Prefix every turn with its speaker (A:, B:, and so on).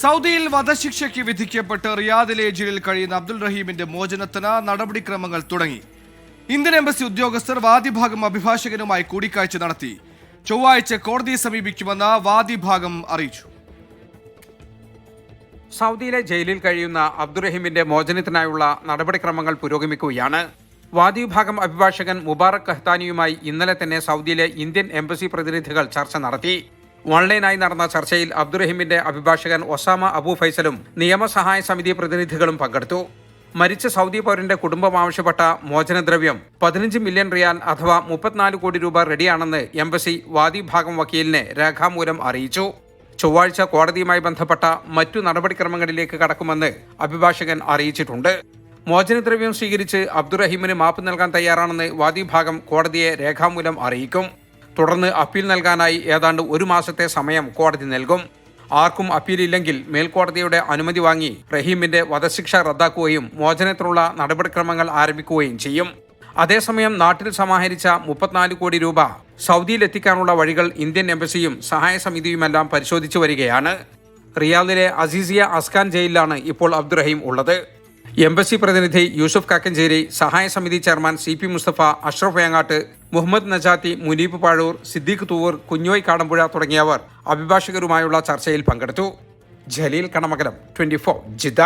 A: സൗദിയിൽ വധശിക്ഷയ്ക്ക് വിധിക്കപ്പെട്ട് റിയാദിലെ ജയിലിൽ കഴിയുന്ന അബ്ദുൾ റഹീമിന്റെ മോചനത്തിന് നടപടിക്രമങ്ങൾ തുടങ്ങി. ഇന്ത്യൻ എംബസി ഉദ്യോഗസ്ഥർ വാദിഭാഗം അഭിഭാഷകനുമായി കൂടിക്കാഴ്ച നടത്തി. ചൊവ്വാഴ്ച കോടതിയെ സമീപിക്കുമെന്ന് വാദിഭാഗം അറിയിച്ചു.
B: സൗദിയിലെ ജയിലിൽ കഴിയുന്ന അബ്ദുറഹീമിന്റെ മോചനത്തിനായുള്ള നടപടിക്രമങ്ങൾ പുരോഗമിക്കുകയാണ്. വാദിവിഭാഗം അഭിഭാഷകൻ മുബാറക് കഹ്താനിയുമായി ഇന്നലെ തന്നെ സൗദിയിലെ ഇന്ത്യൻ എംബസി പ്രതിനിധികൾ ചർച്ച നടത്തി. ഓൺലൈനായി നടന്ന ചർച്ചയിൽ അബ്ദുറഹിമിന്റെ അഭിഭാഷകൻ ഒസാമ അബു ഫൈസലും നിയമസഹായ സമിതി പ്രതിനിധികളും പങ്കെടുത്തു. മരിച്ച സൗദി പൗരന്റെ കുടുംബം ആവശ്യപ്പെട്ട മോചനദ്രവ്യം പതിനഞ്ച് മില്യൺ റിയാൽ അഥവാ മുപ്പത്തിനാല് കോടി രൂപ റെഡിയാണെന്ന് എംബസി വാദിഭാഗം വക്കീലിനെ രേഖാമൂലം അറിയിച്ചു. ചൊവ്വാഴ്ച കോടതിയുമായി ബന്ധപ്പെട്ട മറ്റു നടപടിക്രമങ്ങളിലേക്ക് കടക്കുമെന്ന് അഭിഭാഷകൻ അറിയിച്ചിട്ടുണ്ട്. മോചനദ്രവ്യം സ്വീകരിച്ച് അബ്ദുറഹീമിന് മാപ്പ് നൽകാൻ തയ്യാറാണെന്ന് വാദിഭാഗം കോടതിയെ രേഖാമൂലം അറിയിക്കും. തുടർന്ന് അപ്പീൽ നൽകാനായി ഏതാണ്ട് ഒരു മാസത്തെ സമയം കോടതി നൽകും. ആർക്കും അപ്പീലില്ലെങ്കിൽ മേൽക്കോടതിയുടെ അനുമതി വാങ്ങി റഹീമിന്റെ വധശിക്ഷ റദ്ദാക്കുകയും മോചനത്തിനുള്ള നടപടിക്രമങ്ങൾ ആരംഭിക്കുകയും ചെയ്യും. അതേസമയം നാട്ടിൽ സമാഹരിച്ച മുപ്പത്തിനാല് കോടി രൂപ സൗദിയിലെത്തിക്കാനുള്ള വഴികൾ ഇന്ത്യൻ എംബസിയും സഹായ സമിതിയുമെല്ലാം പരിശോധിച്ചു വരികയാണ്. റിയാദിലെ അസീസിയ അസ്കാൻ ജയിലിലാണ് ഇപ്പോൾ അബ്ദുറഹീം ഉള്ളത്. എംബസി പ്രതിനിധി യൂസുഫ് കാക്കഞ്ചേരി സഹായ സമിതി chairman C P Mustafa Ashraf Vengatt Muhammad Najathi Muneeb Pazhur Siddique Thuvvur Kunjoy Kadampuzha തുടങ്ങിയവർ അഭിഭാഷകരുമായുള്ള ചർച്ചയിൽ പങ്കെടുത്തു. Jaleel Kanamakalam twenty four Jeddah